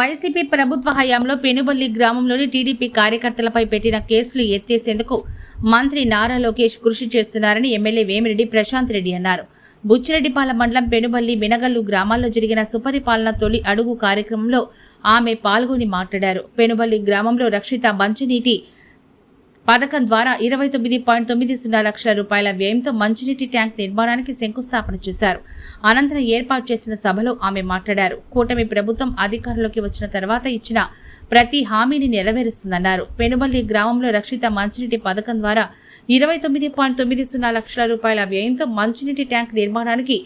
YCP ప్రభుత్వ హయాంలో పెనుబల్లి గ్రామంలోని టీడీపీ కార్యకర్తలపై పెట్టిన కేసులు ఎత్తేసేందుకు మంత్రి నారా లోకేష్ కృషి చేస్తున్నారని ఎమ్మెల్యే వేమిరెడ్డి ప్రశాంత్ రెడ్డి అన్నారు. బుచ్చిరెడ్డిపాల మండలం పెనుబల్లి మినగల్లు గ్రామాల్లో జరిగిన సుపరిపాలన తొలి అడుగు కార్యక్రమంలో ఆమె పాల్గొని మాట్లాడారు. పెనుబల్లి గ్రామంలో రక్షిత మంచినీటి పథకం ద్వారా ఇరవై తొమ్మిది పాయింట్ తొమ్మిది సున్నా లక్షల రూపాయల వ్యయంతో మంచినీటి ట్యాంక్ నిర్మాణానికి శంకుస్థాపన చేశారు. అనంతరం ఏర్పాటు చేసిన సభలో ఆమె మాట్లాడారు. కూటమి ప్రభుత్వం అధికారంలోకి వచ్చిన తర్వాత ఇచ్చిన ప్రతి హామీని నెరవేరుస్తుందన్నారు. పెనుబల్లి గ్రామంలో రక్షిత మంచినీటి పథకం ద్వారా ఇరవై తొమ్మిది పాయింట్ తొమ్మిది సున్నా లక్షల రూపాయల వ్యయంతో మంచినీటి ట్యాంక్ నిర్మాణానికి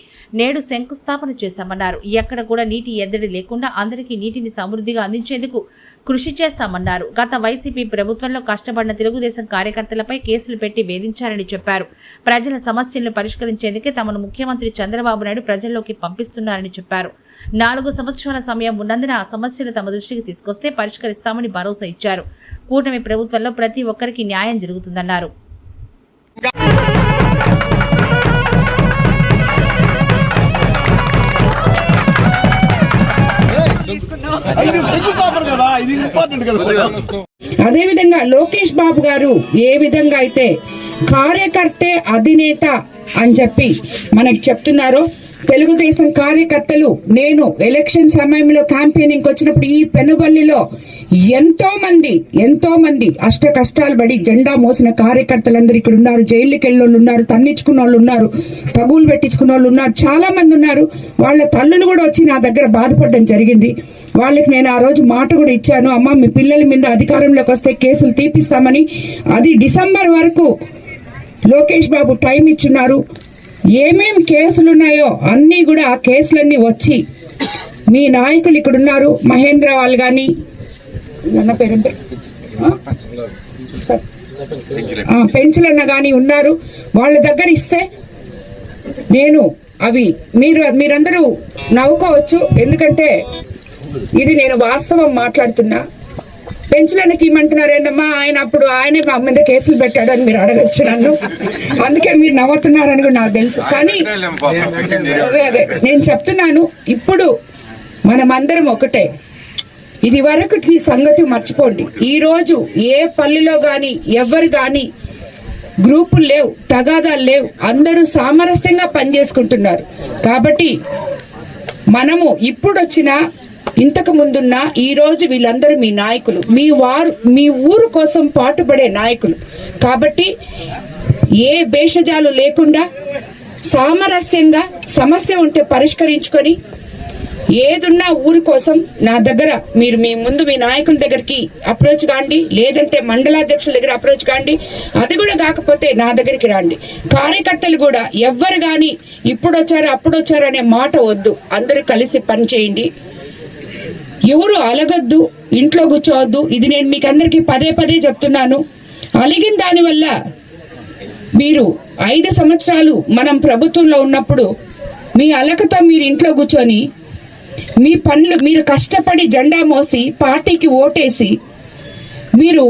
నేడు శంకుస్థాపన చేశామన్నారు. ఎక్కడ కూడా నీటి ఎద్దడి లేకుండా అందరికీ నీటిని సమృద్ధిగా అందించేందుకు కృషి చేస్తామన్నారు. గత వైసీపీ ప్రభుత్వంలో కష్టపడిన తెలుగుదేశం కార్యకర్తలపై కేసులు పెట్టి వేధించారని చెప్పారు. ప్రజల సమస్యలను పరిష్కరించేందుకే తమను ముఖ్యమంత్రి చంద్రబాబు నాయుడు ప్రజల్లోకి పంపిస్తున్నారని చెప్పారు. నాలుగు సంవత్సరాల సమయం ఉన్నందున ఆ సమస్యలు తమ దృష్టికి తీసుకొస్తే పరిష్కరిస్తామని భరోసా ఇచ్చారు. కూటమి ప్రభుత్వంలో ప్రతి ఒక్కరికి న్యాయం జరుగుతుందన్నారు. అదేవిధంగా లోకేష్ బాబు గారు ఏ విధంగా అయితే కార్యకర్తే అధినేత అని చెప్పి మనకి చెప్తున్నారో. తెలుగుదేశం కార్యకర్తలు నేను ఎలక్షన్ సమయంలో క్యాంపెయినింగ్ వచ్చినప్పుడు ఈ పెనుబల్లిలో ఎంతో మంది ఎంతో మంది అష్ట కష్టాలు పడి జెండా మోసిన కార్యకర్తలందరూ ఇక్కడ ఉన్నారు. జైలుకి వెళ్ళోళ్ళు ఉన్నారు తన్నించుకున్న వాళ్ళు ఉన్నారు తగులు పెట్టించుకున్న వాళ్ళు ఉన్నారు చాలా మంది ఉన్నారు. వాళ్ళ తల్లులు కూడా వచ్చి నా దగ్గర బాధపడడం జరిగింది. వాళ్ళకి నేను ఆ రోజు మాట కూడా ఇచ్చాను. అమ్మ మీ పిల్లల మీద అధికారంలోకి వస్తే కేసులు తీపిస్తామని. అది డిసెంబర్ వరకు లోకేష్ బాబు టైం ఇచ్చున్నారు. ఏమేం కేసులు ఉన్నాయో అన్నీ కూడా ఆ కేసులన్నీ వచ్చి మీ నాయకులు ఇక్కడ ఉన్నారు మహేంద్ర వాళ్ళు కానీ అన్న కానీ ఉన్నారు. వాళ్ళ దగ్గర ఇస్తే నేను అవి మీరు మీరందరూ నవ్వుకోవచ్చు. ఎందుకంటే ఇది నేను వాస్తవం మాట్లాడుతున్నా. పెంచడానికి ఇమ్మంటున్నారు ఏంటమ్మా ఆయన అప్పుడు ఆయనే మా మీద కేసులు పెట్టాడు అని మీరు అడగచ్చు నన్ను. అందుకే మీరు నవ్వుతున్నారని కూడా నాకు తెలుసు. కానీ అదే అదే నేను చెప్తున్నాను ఇప్పుడు మనమందరం ఒకటే. ఇది వరకు ఈ సంగతి మర్చిపోండి. ఈ రోజు ఏ పల్లెలో కానీ ఎవరు కానీ గ్రూపులు లేవు తగాదాలు లేవు. అందరూ సామరస్యంగా పనిచేసుకుంటున్నారు. కాబట్టి మనము ఇప్పుడు వచ్చిన ఇంతకు ముందున్న ఈ రోజు వీళ్ళందరూ మీ నాయకులు. మీ వారు మీ ఊరు కోసం పాటుపడే నాయకులు. కాబట్టి ఏ భేషజాలు లేకుండా సామరస్యంగా సమస్య ఉంటే పరిష్కరించుకొని ఏదున్నా ఊరి కోసం నా దగ్గర మీరు మీ ముందు మీ నాయకుల దగ్గరికి అప్రోచ్ కాండి లేదంటే మండలాధ్యక్షుల దగ్గర అప్రోచ్ కాండి అది కూడా కాకపోతే నా దగ్గరికి రండి. కార్యకర్తలు కూడా ఎవ్వరు కానీ ఇప్పుడు వచ్చారు అప్పుడు వచ్చారు అనే మాట వద్దు. అందరూ కలిసి పనిచేయండి. ఎవరు అలగద్దు ఇంట్లో కూర్చోవద్దు. ఇది నేను మీకు అందరికీ పదే పదే చెప్తున్నాను. అలిగిన దానివల్ల మీరు ఐదు సంవత్సరాలు మనం ప్రభుత్వంలో ఉన్నప్పుడు మీ అలకతో మీరు ఇంట్లో కూర్చొని మీ పనులు మీరు కష్టపడి జెండా మోసి పార్టీకి ఓటేసి మీరు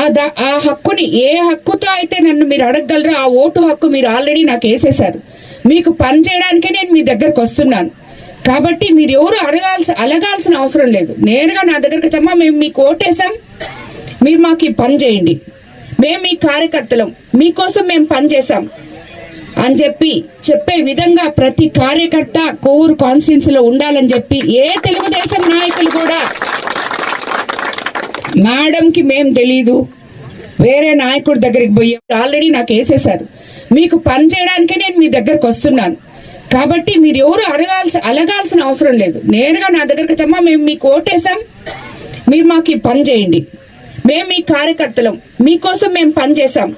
ఆ దా ఆ హక్కుని ఏ హక్కుతో అయితే నన్ను మీరు అడగగలరో ఆ ఓటు హక్కు మీరు ఆల్రెడీ నాకు వేసేశారు. మీకు పని చేయడానికే నేను మీ దగ్గరకు వస్తున్నాను. కాబట్టి మీరు ఎవరు అడగాల్సి అలగాల్సిన అవసరం లేదు. నేరుగా నా దగ్గరకి వచ్చమ్మా మేము మీకు ఓటేసాం. మీరు మాకు పని చేయండి. మేము మీ కార్యకర్తలం. మీకోసం మేము పనిచేసాం అని చెప్పి చెప్పే విధంగా ప్రతి కార్యకర్త కోవూరు కాన్స్టిట్యున్సీలో ఉండాలని చెప్పి ఏ తెలుగుదేశం నాయకులు కూడా మేడంకి మేం తెలీదు. వేరే నాయకుడి దగ్గరికి పోయి ఆల్రెడీ నాకు వేసేశారు. మీకు పని చేయడానికే నేను మీ దగ్గరకు వస్తున్నాను. కాబట్టి మీరు ఎవరు అడగాల్సి అలగాల్సిన అవసరం లేదు. నేరుగా నా దగ్గరకి వచ్చమ్మా మేము మీకు ఓటేసాం. మీరు మాకు ఈ పని చేయండి. మేము మీ కార్యకర్తలం. మీకోసం మేము పనిచేసాం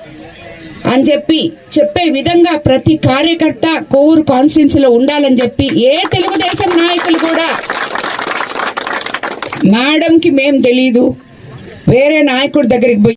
అని చెప్పి చెప్పే విధంగా ప్రతి కార్యకర్త కోవూరు కాన్స్టిట్యున్సీలో ఉండాలని చెప్పి ఏ తెలుగుదేశం నాయకులు కూడా మేడంకి మేం తెలీదు. వేరే నాయకుడి దగ్గరికి పోయి